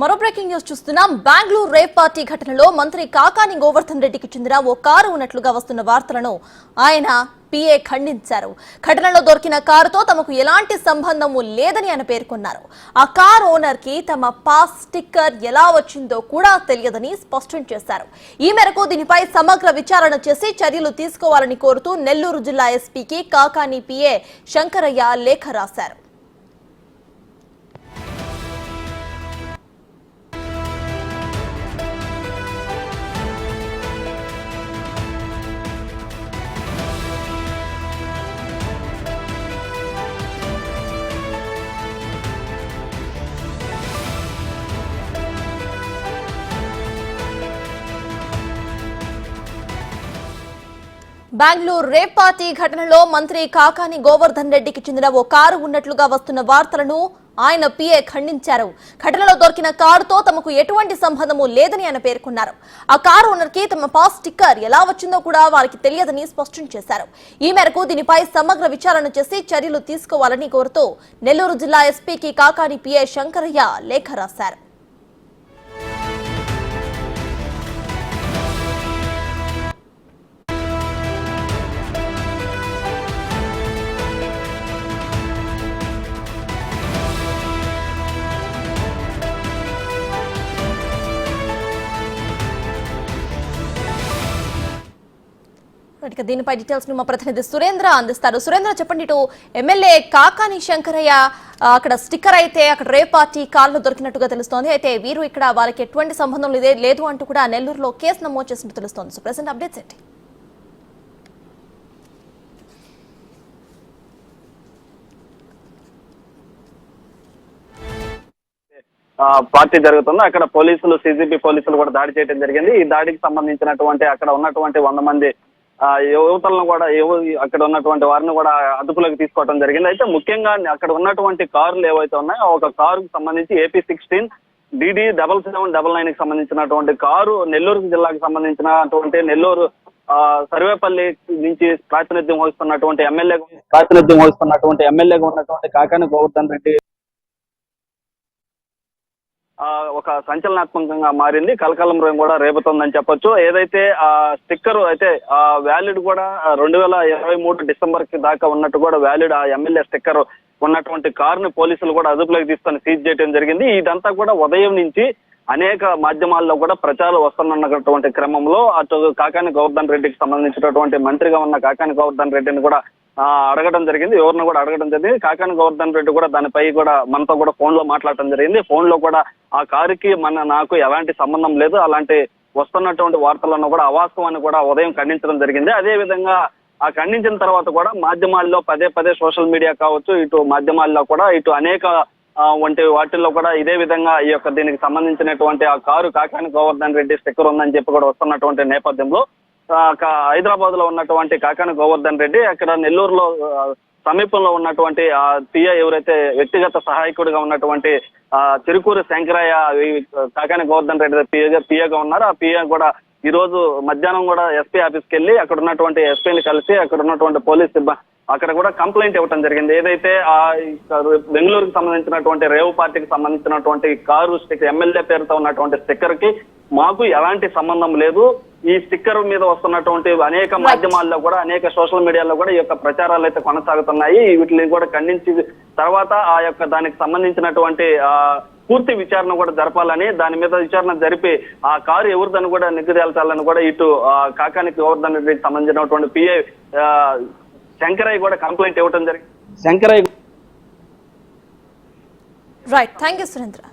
మరో breaking news చూస్తున్నాం. Bengaluru rape party ఘటనలో మంత్రి కాకాని గోవర్ధన్ రెడ్డికి చెందిన ఓ కారు ఉన్నట్లుగా వస్తున్న వార్తలను ఆయన పిఏ ఖండించారు. ఘటనలో దొరికిన కారుతో తమకు ఎలాంటి సంబంధము లేదని ఆయన పేర్కొన్నారు. ఆ కార్ ఓనర్కి తమ పాస్ స్టిక్కర్ ఎలా వచ్చిందో కూడా తెలియదని స్పష్టం చేశారు. ఈ మేరకు దీనిపై సమగ్ర విచారణ చేసి చర్యలు తీసుకోవాలని కోరుతూ నెల్లూరు జిల్లా ఎస్పీకి కాకాని పిఏ శంకరయ్య లేఖ రాశారు. బెంగళూరు రేప్ పార్టీ ఘటనలో మంత్రి కాకాని గోవర్ధన్ రెడ్డికి చెందిన ఓ కారు ఉన్నట్లుగా వస్తున్న వార్తలను ఆయన పిఏ ఖండించారు. ఘటనలో దొరికిన కారుతో తమకు ఎటువంటి సంబంధము లేదని ఆయన పేర్కొన్నారు. ఆ కారు ఓనర్కి తమ పాస్ స్టిక్కర్ ఎలా వచ్చిందో కూడా వారికి తెలియదని స్పష్టం చేశారు. ఈ మేరకు దీనిపై సమగ్ర విచారణ చేసి చర్యలు తీసుకోవాలని కోరుతూ నెల్లూరు జిల్లా ఎస్పీకి కాకాని పిఏ శంకరయ్య లేఖ రాశారు. ఇక దీనిపై డీటెయిల్స్ మా ప్రతినిధి సురేంద్ర అందిస్తారు. సురేంద్ర చెప్పండి ఇటు ఎమ్మెల్యే కాకాని శంకరయ్య అక్కడ స్టిక్కర్ అయితే అక్కడ రే పార్టీ కార్లు దొరికినట్టుగా తెలుస్తోంది. అయితే వీరు ఇక్కడ వారికి ఎటువంటి సంబంధం లేదే లేదు అంటూ కూడా నెల్లూరులో కేసు నమోదు చేసినట్టు తెలుస్తోంది. సో ప్రజెంట్ అప్డేట్స్ ఏంటి? ఆ, పార్టీ జరుగుతుందో. అక్కడ పోలీసులు సిసిబి పోలీసులు కూడా దాడి చేయడం జరిగింది. ఈ దాడికి సంబంధించినటువంటి అక్కడ ఉన్నటువంటి వంద మంది యువతలను కూడా అక్కడ ఉన్నటువంటి వారిని కూడా అదుపులోకి తీసుకోవడం జరిగింది. అయితే ముఖ్యంగా అక్కడ ఉన్నటువంటి కార్లు ఏవైతే ఉన్నాయో ఒక కారుకు సంబంధించి AP sixteen DD double seven double నైన్కి సంబంధించినటువంటి కారు నెల్లూరు జిల్లాకు సంబంధించినటువంటి నెల్లూరు ఆ, సర్వేపల్లి నుంచి ప్రాతినిధ్యం వహిస్తున్నటువంటి ఎమ్మెల్యే ప్రాతినిధ్యం వహిస్తున్నటువంటి ఎమ్మెల్యేగా ఉన్నటువంటి కాకాని గోవర్ధన్ రెడ్డి ఒక సంచలనాత్మకంగా మారింది. కలకలం కూడా రేపుతోందని చెప్పొచ్చు. ఏదైతే ఆ స్టిక్కర్ అయితే ఆ వ్యాలిడ్ కూడా రెండు వేల ఇరవై మూడు డిసెంబర్కి దాకా ఉన్నట్టు కూడా వ్యాలిడ్ ఆ ఎమ్మెల్యే స్టిక్కర్ ఉన్నటువంటి కారుని పోలీసులు కూడా అదుపులోకి తీసుకొని సీజ్ చేయడం జరిగింది. ఇదంతా కూడా ఉదయం నుంచి అనేక మాధ్యమాల్లో కూడా ప్రచారం వస్తున్నటువంటి క్రమంలో అటు కాకాని గోవర్ధన్ రెడ్డికి సంబంధించినటువంటి మంత్రిగా ఉన్న కాకాని గోవర్ధన్ రెడ్డిని కూడా అడగడం జరిగింది. ఎవరిని కూడా అడగడం జరిగింది. కాకాని గోవర్ధన్ రెడ్డి కూడా దానిపై కూడా మనతో కూడా ఫోన్లో మాట్లాడటం జరిగింది. ఫోన్లో కూడా ఆ కారుకి మన నాకు ఎలాంటి సంబంధం లేదు. అలాంటి వస్తున్నటువంటి వార్తలను కూడా అవాస్తవాన్ని కూడా ఉదయం ఖండించడం జరిగింది. అదే విధంగా ఆ ఖండించిన తర్వాత కూడా మాధ్యమాల్లో పదే పదే సోషల్ మీడియా కావచ్చు ఇటు మాధ్యమాల్లో కూడా ఇటు అనేక వంటి వాటిల్లో కూడా ఇదే విధంగా ఈ యొక్క దీనికి సంబంధించినటువంటి ఆ కారు కాకాని గోవర్ధన్ రెడ్డి స్టిక్కర్ ఉందని చెప్పి కూడా వస్తున్నటువంటి నేపథ్యంలో హైదరాబాద్లో ఉన్నటువంటి కాకాని గోవర్ధన్ రెడ్డి అక్కడ నెల్లూరులో సమీపంలో ఉన్నటువంటి ఆ పిఏ ఎవరైతే వ్యక్తిగత సహాయకుడిగా ఉన్నటువంటి ఆ చిరుకూరు శంకరయ్య కాకాని గోవర్ధన్ రెడ్డి పిఏగా పిఏగా ఉన్నారు. ఆ పిఏ కూడా ఈ రోజు మధ్యాహ్నం కూడా ఎస్పీ ఆఫీస్కి వెళ్ళి అక్కడ ఉన్నటువంటి ఎస్పీని కలిసి అక్కడ ఉన్నటువంటి పోలీస్ సిబ్బంది అక్కడ కూడా కంప్లైంట్ ఇవ్వడం జరిగింది. ఏదైతే ఆ బెంగళూరుకి సంబంధించినటువంటి రేవు పార్టీకి సంబంధించినటువంటి కారు స్టిక్కర్ ఎమ్మెల్యే పేరుతో ఉన్నటువంటి స్టిక్కర్కి మాకు ఎలాంటి సంబంధం లేదు. ఈ స్టిక్కర్ మీద వస్తున్నటువంటి అనేక మాధ్యమాల్లో కూడా అనేక సోషల్ మీడియాలో కూడా ఈ యొక్క ప్రచారాలు అయితే కొనసాగుతున్నాయి. వీటిని కూడా ఖండించి తర్వాత ఆ యొక్క దానికి సంబంధించినటువంటి ఆ పూర్తి విచారణ కూడా జరపాలని దాని మీద విచారణ జరిపి ఆ కారు ఎవరిదని కూడా నిగ్గుదేల్చాలని కూడా ఇటు ఆ, కాకానికి గోవర్ధన్ రెడ్డికి సంబంధించినటువంటి పిఐ శంకరయ్య కూడా కంప్లైంట్ ఇవ్వడం జరిగింది. Shankaraiah right thank you Surendra